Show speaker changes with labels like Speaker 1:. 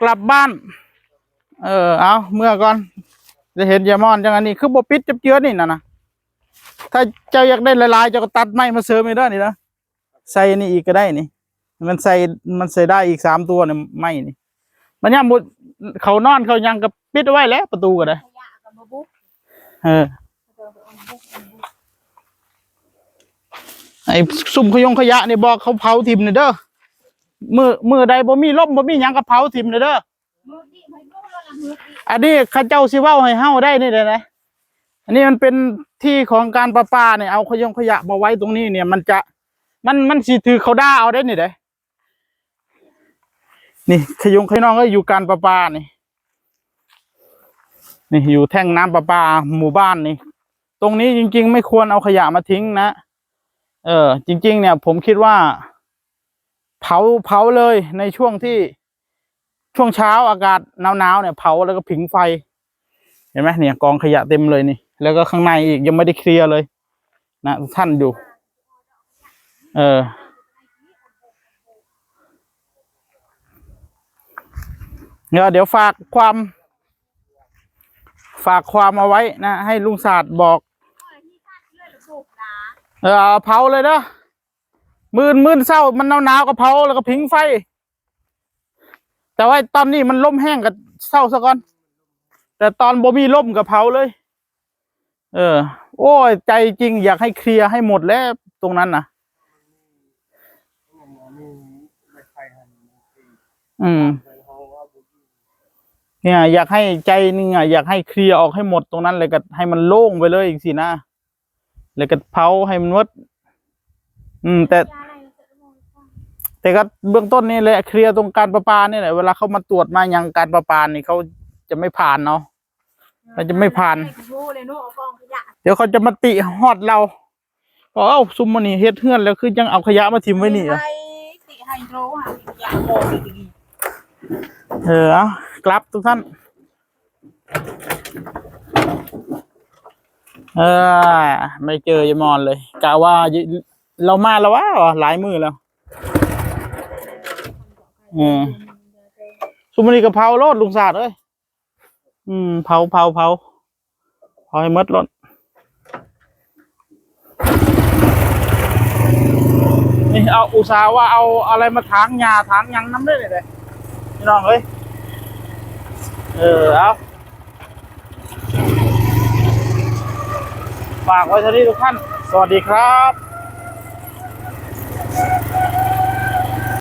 Speaker 1: กลับบ้าน เออ เอาเมื่อก่อน จะเห็นยามอนจังอันนี้ คือบ่ปิดจับเจือนี่นะนะถ้าเจ้าอยากได้ลายๆเจ้าก็ตัดไม้มาเสริมอีกได้อนี่นะใส่นี่อีกก็ได้นี่ มันใส่มันใส่ได้อีกสามตัวเนี่ยไม้นี่ มันย่ำมุดเขานอนเขายังก็ปิดไว้แล้ว ประตูก็ได้เออ
Speaker 2: เดินไปเออ
Speaker 1: ไอซุ่มขยงขยะนี่บอกเขาเผาทิมนี่เด้อ มือมือใดบ่มีลมบ่มีหยังก็เผาทิมนี่เด้อ
Speaker 2: มือดิไม่รู้แล้วล่ะมือดิ
Speaker 1: อันนี้ข้าเจ้าสิเว้าให้เฮาได้นี่เด้นะอันนี้มันเป็นที่ของการประปาเนี่ยเอาขยงขยะมาไว้ตรงนี้เนี่ย มันจะมันมันสิถือเขาด่าเอาได้นี่เด้นี่ขยงขยน้องก็อยู่การประปานี่นี่อยู่แท่งน้ำประปาหมู่บ้านนี่ ตรงนี้จริง ๆ ไม่ควรเอาขยะมาทิ้งนะเออ จริง ๆ เนี่ย ผมคิดว่า เผาเผาเลยในช่วงที่ช่วงเช้าอากาศหนาวๆเนี่ยเผาแล้วก็ผิงไฟ เห็นไหมเนี่ยกองขยะเต็มเลยนี่ แล้วก็ข้างในอีกยังไม่ได้เคลียร์เลย นะท่านอยู่ เออเดี๋ยวฝากความ ฝากความเอาไว้นะ ให้ลุงศาสตร์บอก
Speaker 2: เออ้ที่คาเลือดหรือบุกนา
Speaker 1: เผาเลยนะ มื่นมื่นเศร้ามันหนาวหนาวๆก็เผาแล้วก็ผิงไฟ แต่ว่าตอนนี้มันล่มแห้งกับเศร้าซะก่อน แต่ตอนบ่มีล่มกับเผาเลย เออ โอ้ยใจจริงอยากให้เคลียร์ให้หมดแล้วตรงนั้นนะอืมเนี่ยอยากให้ใจนึงอะอยากให้เคลียร์ออกให้หมดตรงนั้นเลยก็ให้มันโล่งไปเลยอีกสินะแล้วก็เผาให้มันหมด อืม แต่
Speaker 2: ยาอะไรเราจะมองก่อน
Speaker 1: แต่ก็เบื้องต้นนี่แหละเคลียร์ตรงการประปานี่แหละเวลาเขามาตรวจมายังการประปานี่เขาจะไม่ผ่านเนาะเราจะไม่ผ่าน
Speaker 2: ไอ้โง่เลยโน่เอากองขยะ
Speaker 1: เดี๋ยวเขาจะมาติฮอดเราบอกเอ้าซุมมันนี่เฮ็ดเฮือนแล้วคือยังเอาขยะมาทิ้งไว้นี่เหรอ
Speaker 2: ไฮติไฮโดรอะอยากมองดี
Speaker 1: เออเอากลับทุกท่าน เออ ไม่เจอยายมอนเลยกะว่า เรามาแล้ววะหลายมือแล้วอืมซุมมันนี่กะเพราโลดลุงศาสตร์เอ้ยอืมเผาเผาเผาเผาให้มดรถนี่เอาอุตส่าห์ว่าเอาอะไรมาถางหญ้าถางยังน้ำได้เลยเลยพี่น้องเอ้ยเออเอาฝากไว้เท่านี้ทุกท่าน สวัสดีครับ